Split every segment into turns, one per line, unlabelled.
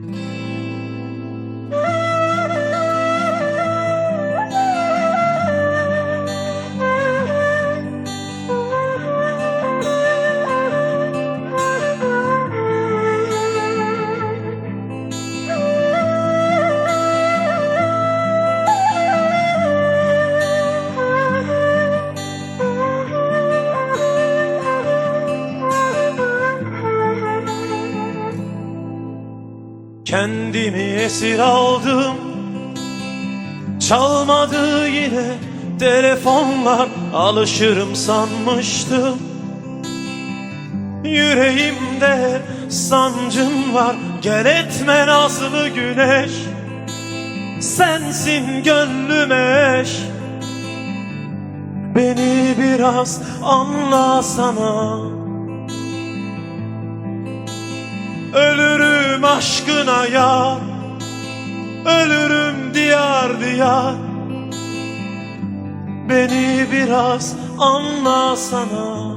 Mm-hmm. Kendimi esir aldım. Çalmadı yine telefonlar Alışırım sanmıştım. Yüreğimde sancım var Gel etme nazlı güneş. Sensin gönlüme eş. Beni biraz anlasana Ölürüm aşkına ya Ölürüm diyar diyar. Beni biraz anlasana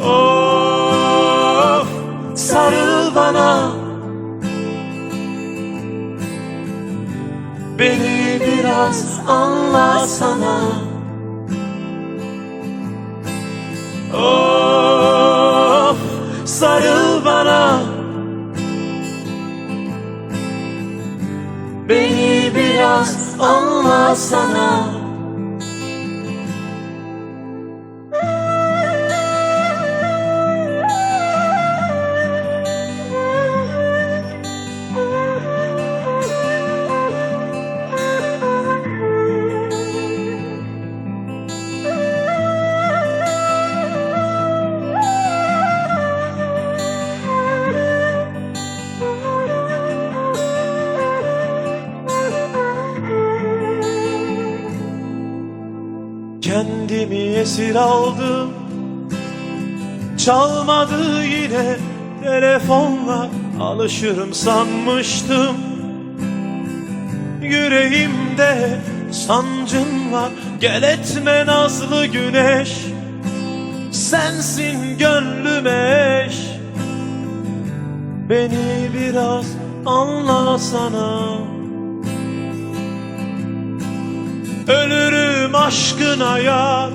Of sarıl bana. Beni biraz anlasana sarıl bana. Beni biraz anlasana Kendimi esir aldım. Çalmadı yine telefonlar Alışırım sanmıştım. Yüreğimde sancın var. Gel etme nazlı güneş. Sensin gönlüme eş. Beni biraz anlasana Ölürüm aşkına yar.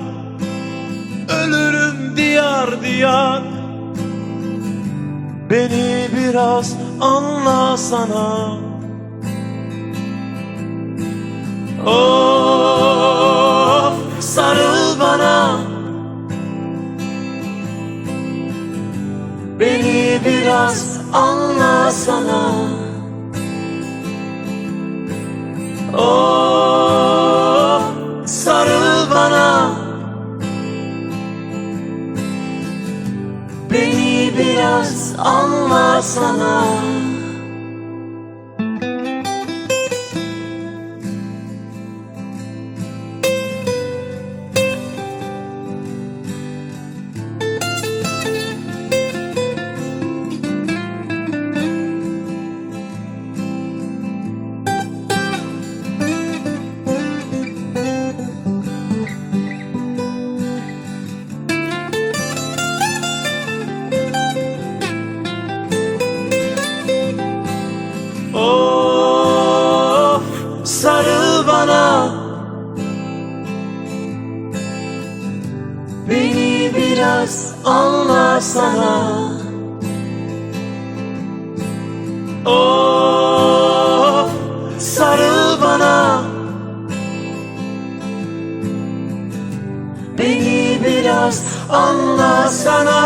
Ölürüm diyar diyar. Beni biraz anlasana Of sarıl bana. Beni biraz anlasana Of anlasana Of biraz anlasana Of sarıl bana. Beni biraz anlasana